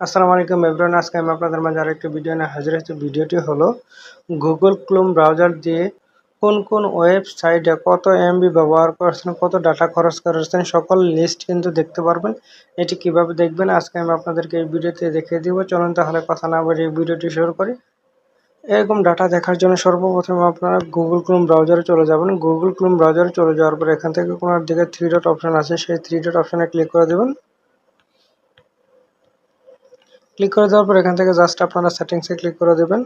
আসসালামু আলাইকুম এভরিওয়ান, আজকে আমি আপনাদের মাঝে আরেকটি ভিডিও নিয়ে হাজির হয়েছি। ভিডিওটি হলো গুগল ক্লোম ব্রাউজার দিয়ে কোন কোন ওয়েবসাইটে কত এমবি ব্যবহার করেছেন, কত ডাটা খরচ করেছেন, সকল লিস্ট কিন্তু দেখতে পারবেন। এটি কীভাবে দেখবেন, আজকে আমি আপনাদেরকে এই ভিডিওতে দেখিয়ে দিব। চলুন তাহলে কথা না বলে এই ভিডিওটি শুরু করি। এরকম ডাটা দেখার জন্য সর্বপ্রথম আপনারা গুগল ক্লোম ব্রাউজারে চলে যাবেন। গুগল ক্লোম ব্রাউজারে চলে যাওয়ার পর এখান থেকে কোনো দিকে থ্রি ডট অপশান আছে। সেই থ্রি ডট অপশানে ক্লিক করে দেবেন। ক্লিক করে দেওয়ার পর এখান থেকে জাস্ট আপনারা সেটিংসে ক্লিক করে দেবেন।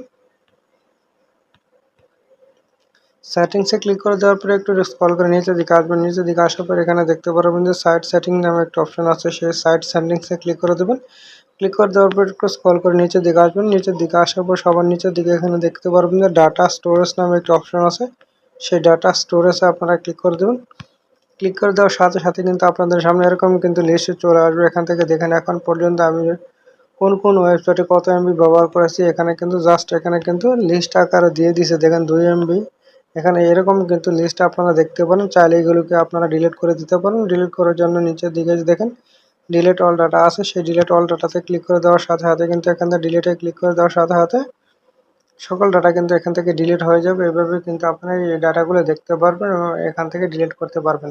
সেটিংসে ক্লিক করে দেওয়ার পরে একটু স্ক্রল করে নিচে দিকে আসবেন। নিচে দিকে আসার পর এখানে দেখতে পারবেন যে সাইট সেটিং নামে একটা অপশন আছে, সেই সাইট সেটিংসে ক্লিক করে দেবেন। ক্লিক করে দেওয়ার পর একটু স্ক্রল করে নিচে দিকে আসবেন। নিচের দিকে আসার পর সবার নিচের দিকে এখানে দেখতে পারবেন যে ডাটা স্টোরেজ নামে একটা অপশন আছে। সেই ডাটা স্টোরেজে আপনারা ক্লিক করে দেবেন। ক্লিক করে দেওয়ার সাথে সাথে কিন্তু আপনাদের সামনে এরকম কিন্তু লিস্টে চলে আসবে। এখান থেকে দেখেন এখন পর্যন্ত আমি কোন কোন ওয়েবসাইটে কত এমবি ব্যবহার করেছি, এখানে কিন্তু জাস্ট এখানে কিন্তু লিস্ট আকারে দিয়ে দিছে। দেখেন দুই এমবি এখানে এরকম কিন্তু লিস্ট আপনারা দেখতে পারেন। চাইলে এগুলোকে আপনারা ডিলিট করে দিতে পারেন। ডিলিট করার জন্য নিচের দিকে দেখেন ডিলিট অল ডাটা আছে। সেই ডিলিট অল ডাটাতে ক্লিক করে দেওয়ার সাথে সাথে কিন্তু এখান থেকে ডিলিটে ক্লিক করে দেওয়ার সাথে সাথে সকল ডাটা কিন্তু এখান থেকে ডিলিট হয়ে যাবে। এভাবে কিন্তু আপনারা এই ডাটাগুলো দেখতে পারবেন এবং এখান থেকে ডিলিট করতে পারবেন।